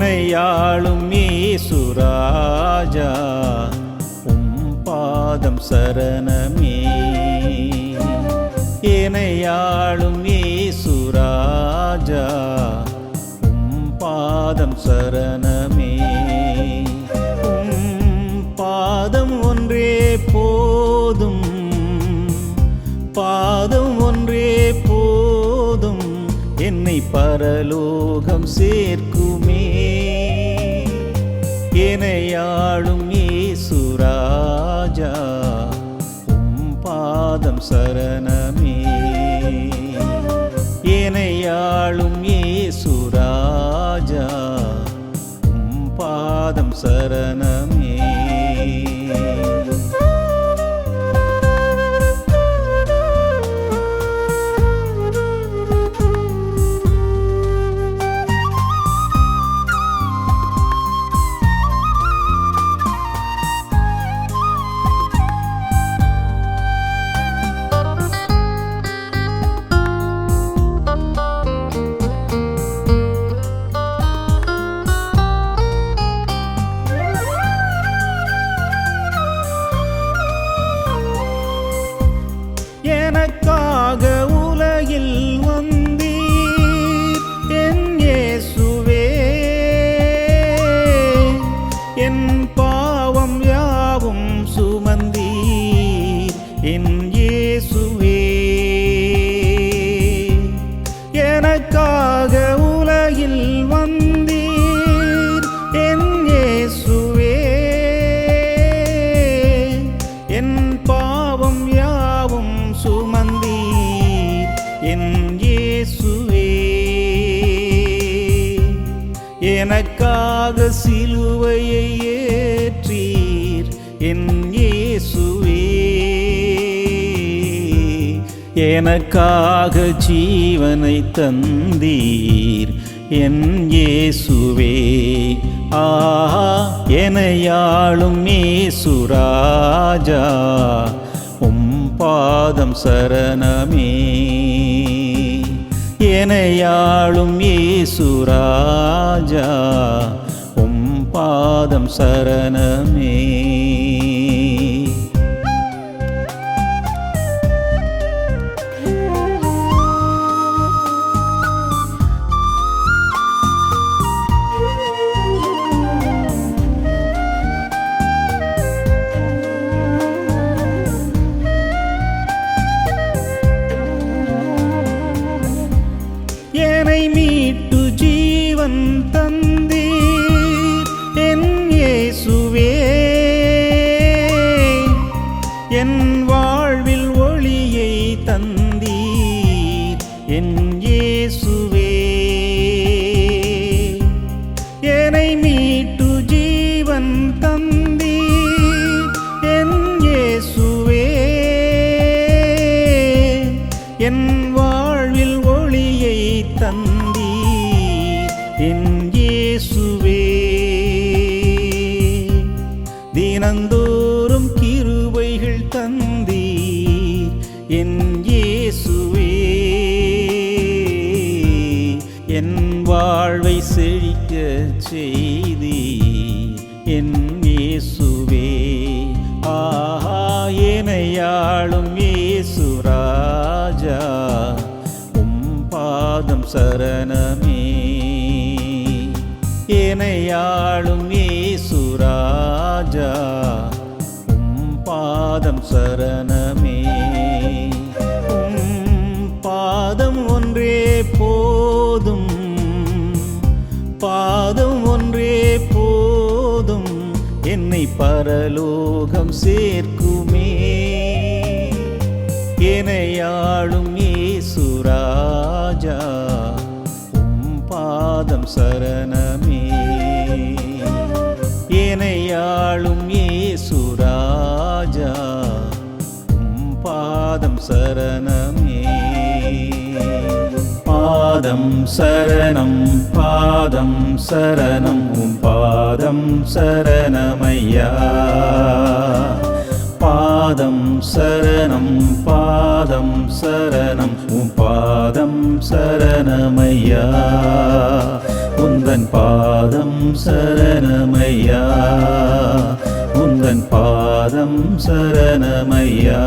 எனையாளும் ஈசுராஜா உம் பாதம் சரணமே. எனையாளும் ஈசுராஜா உம் பாதம் சரணமே. உம் பாதம் ஒன்றே போதும் பாதம் ஒன்றே போதும் என்னை பரலோகம் சேர்க்குமே. எனையாளும் ஏசுராஜா உம் பாதம் சரணமே. எனையாளும் ஏசுராஜா உம் பாதம் சரணமே. எனக்காக சிலுவையை ஏற்றீர் என் இயேசுவே. எனக்காக ஜீவனை தந்தீர் என் இயேசுவே. ஆஹா எனையாளும் ஏசுராஜா உம் பாதம் சரணமே. எனையாளும் ஏசுராஜா பாதம் சரணமே. என்னை மீட்டு ஜீவன் தன் என் இயேசுவே. என் வாழ்வில் ஒளியை தந்தீர். என் இயேசுவே. என்னை மீட்டு ஜீவன் தந்தீர். என் இயேசுவே. என் தினந்தோறும் கிருவைகள் தந்தி என் இயேசுவே என் வாழ்வை செழிக்க செய்தி என் இயேசுவே ஆஹா எனையாளும் இயேசுராஜா உம் பாதம் சரணமே. எனையாளும் ராஜா உம் பாதம் சரணமே. உம் பாதம் ஒன்றே போதும். பாதம் ஒன்றே போதும். என்னை பரலோகம் சேர்க்குமே. எனையாளும் ஏசுராஜா உம் பாதம் சரணமே. சரணமே. பாதம் சரணம் பாதம் சரணம் உம் பாதம் சரணமையா. பாதம் சரணம் பாதம் சரணம் உம் பாதம் சரணமையா. உந்தன் பாதம் சரணமையா. உந்தன் பாதம் சரணமையா.